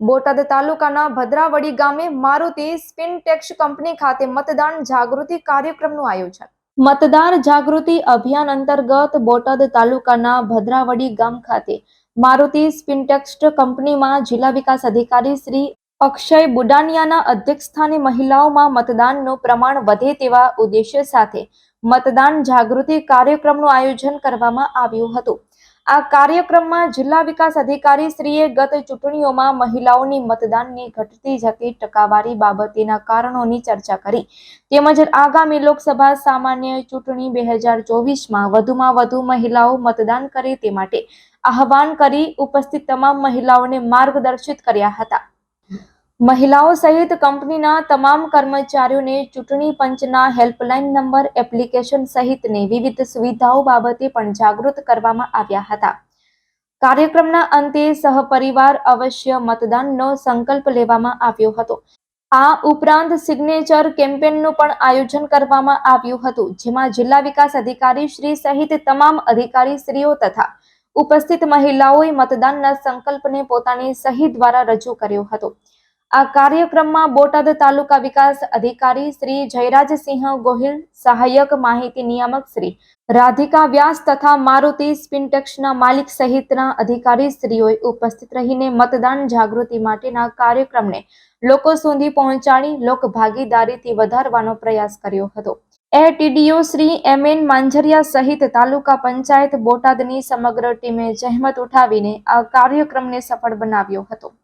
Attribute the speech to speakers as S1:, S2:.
S1: બોટાદ તાલુકાના ભદ્રાવડી ગામે મારુતિ સ્પિનટેક્સ કંપની ખાતે મતદાન જાગૃતિ કાર્યક્રમનું આયોજન. મતદાર જાગૃતિ અભિયાન અંતર્ગત બોટાદ તાલુકાના ભદ્રાવડી ગામ ખાતે મારુતિ સ્પિનટેક્સ કંપનીમાં જિલ્લા વિકાસ અધિકારી શ્રી અક્ષય બુડાનિયાના અધ્યક્ષસ્થાને મહિલાઓમાં મતદાનનું પ્રમાણ વધે તેવા ઉદ્દેશ્ય સાથે મતદાન જાગૃતિ કાર્યક્રમનું આયોજન કરવામાં આવ્યું હતું. આ કાર્યક્રમમાં જિલ્લા વિકાસ અધિકારી શ્રીએ ગત ચૂંટણીઓમાં મહિલાઓની મતદાનની ઘટતી જતી ટકાવારી બાબતેના કારણોની ચર્ચા કરી. તેમજ આગામી લોકસભા સામાન્ય ચૂંટણી બે હજાર ચોવીસમાં વધુમાં વધુ મહિલાઓ મતદાન કરે તે માટે આહવાન કરી ઉપસ્થિત તમામ મહિલાઓને માર્ગદર્શિત કર્યા હતા. મહિલાઓ સહિત કંપનીના તમામ કર્મચારીઓને ચૂંટણી પંચના હેલ્પલાઇન નંબર, એપ્લિકેશન સહિતની વિવિધ સુવિધાઓ બાબતે પણ જાગૃત કરવામાં આવ્યા હતા. કાર્યક્રમના અંતે સહપરિવાર અવશ્ય મતદાનનો સંકલ્પ લેવામાં આવ્યો હતો. આ ઉપરાંત સિગ્નેચર કેમ્પેનનું પણ આયોજન કરવામાં આવ્યું હતું, જેમાં જિલ્લા વિકાસ અધિકારી શ્રી સહિત તમામ અધિકારી શ્રીઓ તથા ઉપસ્થિત મહિલાઓએ મતદાનના સંકલ્પને પોતાની સહી દ્વારા રજૂ કર્યો હતો. આ કાર્યક્રમમાં બોટાદ તાલુકા વિકાસ અધિકારી શ્રી જયરાજસિંહ ગોહિલ, સહાયક માહિતી નિયામક શ્રી રાધિકા વ્યાસ તથા મારુતિ સ્પિનટેક્સના માલિક સહિતના અધિકારી શ્રીઓએ ઉપસ્થિત રહીને મતદાન જાગૃતિ માટેના કાર્યક્રમને લોકો સુધી પહોંચાડી લોક ભાગીદારીથી વધારવાનો પ્રયાસ કર્યો હતો. ATDO Shri M N Manjariya સહિત તાલુકા પંચાયત બોટાદની સમગ્ર ટીમે જહેમત ઉઠાવીને આ કાર્યક્રમને સફળ બનાવ્યો હતો.